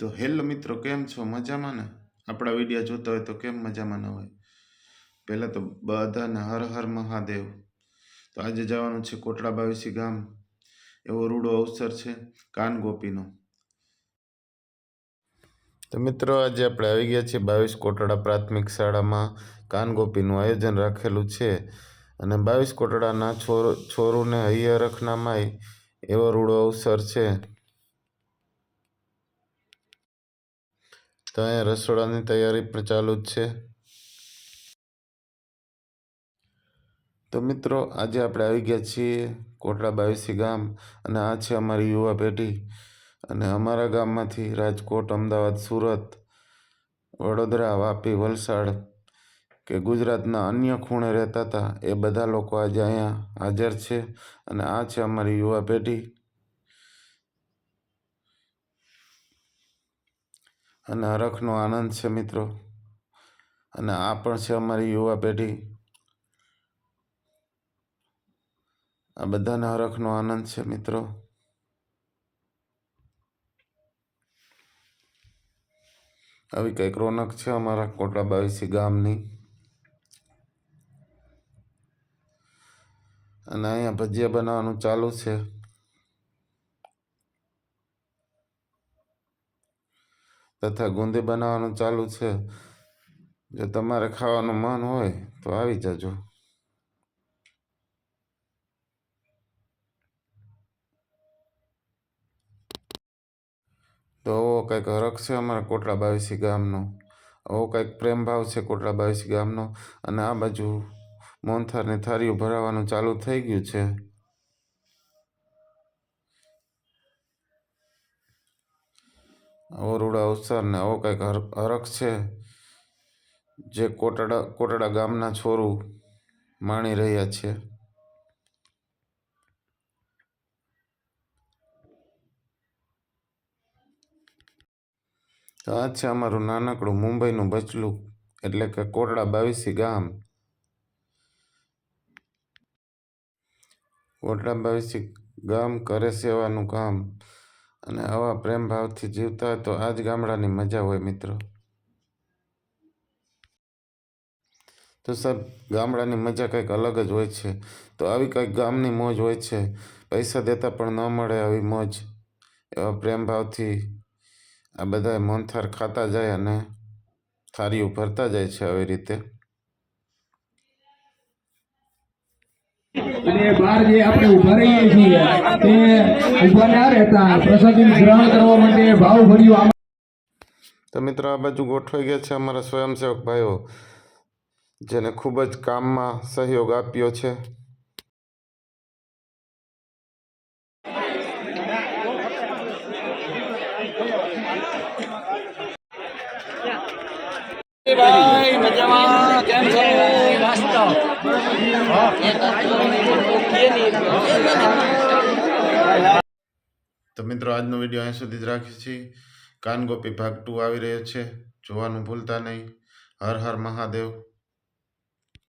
તો હેલો મિત્રો, કેમ છો? મજામાં ને? આપણા વીડિયો જોતા હોય તો કેમ મજામાં ન હોય? પહેલાં તો બધાને હર હર મહાદેવ. તો આજે જવાનું છે કોટડા બાવીસી ગામ. એવો રૂડો અવસર છે કાન ગોપીનો તો મિત્રો, આજે આપણે આવી ગયા છીએ બાવીસ કોટડા પ્રાથમિક શાળામાં. કાન ગોપીનું આયોજન રાખેલું છે. અને બાવીસ કોટડાના છોર, છોરુને હૈયા રખનામાય એવો રૂડો અવસર છે. તો અહીંયા રસોડાની તૈયારી પણ ચાલુ જ છે. તો મિત્રો, આજે આપણે આવી ગયા છીએ કોટડા બાવીસી ગામ અને આ છે અમારી યુવા પેઢી. અને અમારા ગામમાંથી રાજકોટ, અમદાવાદ, સુરત, વડોદરા, વાપી, વલસાડ કે ગુજરાતના અન્ય ખૂણે રહેતા હતા એ બધા લોકો આજે અહીંયા હાજર છે. અને આ છે અમારી યુવા પેઢી. અને હરખનો આનંદ છે મિત્રો. અને આ પણ છે અમારી યુવા પેઢી. આ બધાને હરખનો આનંદ છે મિત્રો. આવી કંઈક રોનક છે અમારા કોટડા બાવીસી ગામની. અને અહીંયા ભજીયા બનાવવાનું ચાલુ છે. તથા ગુંદી બનાવવાનું ચાલુ છે. જો તમારે ખાવાનું મન હોય તો આવી જજો. તો આવો કંઈક હરખ છે અમારા કોટડા બાવીસી ગામનો. આવો કંઈક પ્રેમભાવ છે કોટડા બાવીસી ગામનો. અને આ બાજુ મોહનથાળની થાળીઓ ભરાવાનું ચાલુ થઈ ગયું છે. આવો રૂડા અવસર ને આવો કંઈક હર- હરખ છે જે કોટડા કોટડા ગામના છોરું માણી રહ્યા છે. તો આ છે અમારું નાનકડું મુંબઈનું બચલું એટલે કે કોટડા બાવીસી ગામ. કોટડા બાવીસી ગામ કરે સેવાનું કામ. અને આવા પ્રેમ ભાવથી જીવતા હોય તો આ જ ગામડાની મજા હોય મિત્રો. તો સાહેબ, ગામડાની મજા કંઈક અલગ જ હોય છે. તો આવી કંઈક ગામની મોજ હોય છે. પૈસા દેતા પણ ન મળે આવી મોજ. એવા પ્રેમ ભાવથી આ બધા મોનથાર ખાતા જાય અને થારી ભરતા જાય છે આવી રીતે. અને બહાર જે આપણે ઊભા રહીએ છીએ. તે ઊભા ના રહેતા પ્રસાદી ગ્રહણ કરવા માટે ભાવ ભર્યું તો મિત્રો આ બાજુ ગોઠવાઈ ગયા છે અમારા સ્વયંસેવક ભાઈઓ જેને ખૂબ જ કામમાં સહયોગ આપ્યો છે. ભાઈ મજામાં? તો મિત્રો, આજનો વીડિયો અહીં સુધી જ રાખીએ છીએ. કાનગોપી ભાગ ટુ આવી રહ્યો છે. જોવાનું ભૂલતા નહીં. હર હર મહાદેવ.